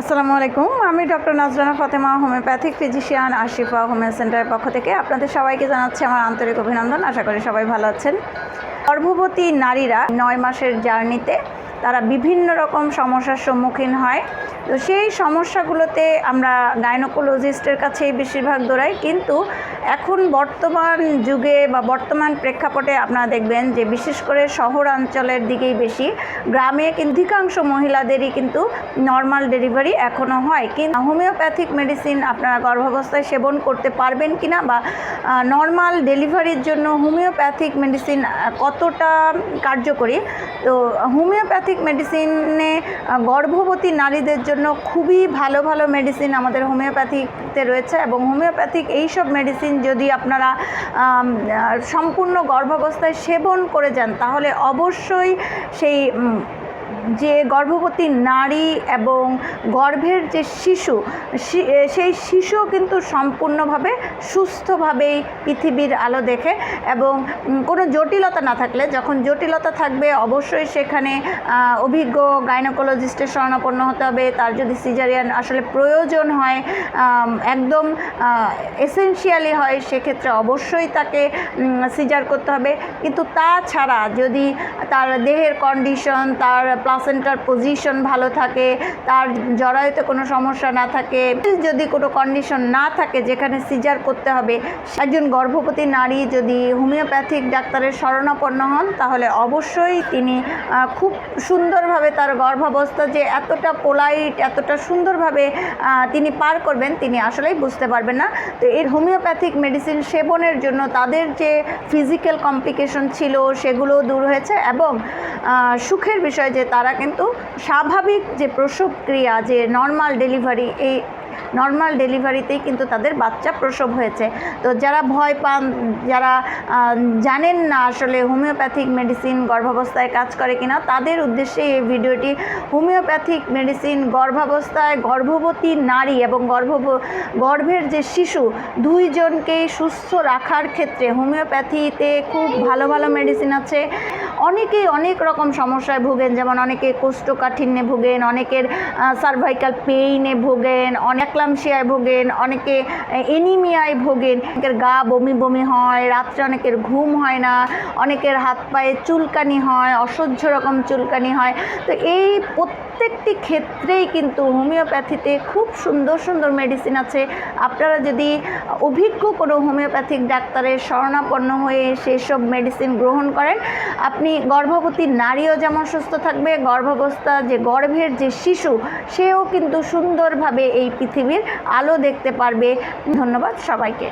আসসালামু আলাইকুম। আমি doctor Nazrana Fatema, homeopathic physician Ashifa homeo সেন্টারের পক্ষ থেকে আপনাদের সবাইকে জানাচ্ছি আমার আন্তরিক অভিনন্দন। আশা করি সবাই ভালো আছেন। গর্ভবতী নারীরা নয় মাসের জার্নিতে তারা বিভিন্ন রকম সমস্যার সম্মুখীন হয়। তো সেই সমস্যাগুলোতে আমরা গাইনোকোলজিস্টের কাছেই বেশিরভাগ দৌড়াই। কিন্তু এখন বর্তমান যুগে বা বর্তমান প্রেক্ষাপটে আপনারা দেখবেন যে বিশেষ করে শহরাঞ্চলের দিকেই বেশি। গ্রামে অধিকাংশ মহিলাদেরই কিন্তু নর্মাল ডেলিভারি এখনও হয়। কিন্তু হোমিওপ্যাথিক মেডিসিন আপনারা গর্ভাবস্থায় সেবন করতে পারবেন কি না বা নর্মাল ডেলিভারির জন্য হোমিওপ্যাথিক মেডিসিন কতটা কার্যকরী তো হোমিওপ্যাথিক মেডিসিনে গর্ভবতী নারীদের জন্য খুবই ভালো ভালো মেডিসিন আমাদের হোমিওপ্যাথিতে রয়েছে এবং হোমিওপ্যাথিক এইসব মেডিসিন যদি আপনারা সম্পূর্ণ গর্ভাবস্থায় সেবন করে যান, তাহলে অবশ্যই সেই যে গর্ভবতী নারী এবং গর্ভের যে শিশু সেই শিশু কিন্তু সম্পূর্ণভাবে সুস্থভাবেই পৃথিবীর আলো দেখে এবং কোনো জটিলতা না থাকলে, যখন জটিলতা থাকবে অবশ্যই সেখানে অভিজ্ঞ গাইনোকোলজিস্টের শরণাপন্ন হতে হবে। তার যদি সিজারিয়ান আসলে প্রয়োজন হয় একদম এসেনশিয়ালি হয়, সেক্ষেত্রে অবশ্যই তাকে সিজার করতে হবে। কিন্তু তাছাড়া যদি তার দেহের কন্ডিশন তার প্লাসেন্টার পজিশন ভালো থাকে, তার জরায়ুতে কোনো সমস্যা না থাকে, যদি কোনো কন্ডিশন না থাকে যেখানে সিজার করতে হবে, একজন গর্ভবতী নারী যদি হোমিওপ্যাথিক ডাক্তারের শরণাপন্ন হন, তাহলে অবশ্যই তিনি খুব সুন্দরভাবে তার গর্ভাবস্থা যে এতটা পোলাইট এতটা সুন্দরভাবে তিনি পার করবেন, তিনি আসলেই বুঝতে পারবেন না। তো এর হোমিওপ্যাথিক মেডিসিন সেবনের জন্য তাদের যে ফিজিক্যাল কমপ্লিকেশন ছিল, সেগুলো দূর হয়েছে এবং সুখের বিষয় যে তারা কিন্তু স্বাভাবিক যে প্রসব ক্রিয়া যে নর্মাল ডেলিভারি এই নর্মাল ডেলিভারিতেই কিন্তু তাদের বাচ্চা প্রসব হয়েছে। তো যারা ভয় পান, যারা জানেন না আসলে হোমিওপ্যাথিক মেডিসিন গর্ভাবস্থায় কাজ করে কিনা, তাদের উদ্দেশ্যে এই ভিডিওটি হোমিওপ্যাথিক মেডিসিন গর্ভাবস্থায় গর্ভবতী নারী এবং গর্ভ, গর্ভের যে শিশু, দুইজনকেই সুস্থ রাখার ক্ষেত্রে হোমিওপ্যাথিতে খুব ভালো ভালো মেডিসিন আছে। অনেকেই অনেক রকম সমস্যায় ভোগেন, যেমন অনেকে কোষ্ঠকাঠিন্যে ভোগেন, অনেকের সার্ভাইকাল পেইনে ভোগেন অনেকলামশিয়ায় ভোগেন, অনেকে এনিমিয়ায় ভোগেন। অনেকের গা বমি বমি হয়, রাত্রে অনেকের ঘুম হয় না, অনেকের হাত পায়ে চুলকানি হয়, অসহ্য রকম চুলকানি হয়। তো এই প্রত্যেকটি ক্ষেত্রেই কিন্তু হোমিওপ্যাথিতে খুব সুন্দর সুন্দর মেডিসিন আছে। আপনারা যদি অভিজ্ঞ কোনো হোমিওপ্যাথিক ডাক্তারের শরণাপন্ন হয়ে সেসব মেডিসিন গ্রহণ করেন, আপনি গর্ভবতী নারীও যেমন সুস্থ থাকবে, গর্ভাবস্থা যে গর্ভের যে শিশু, সেও কিন্তু সুন্দরভাবে এই পৃথিবীর আলো দেখতে পারবে। ধন্যবাদ সবাইকে।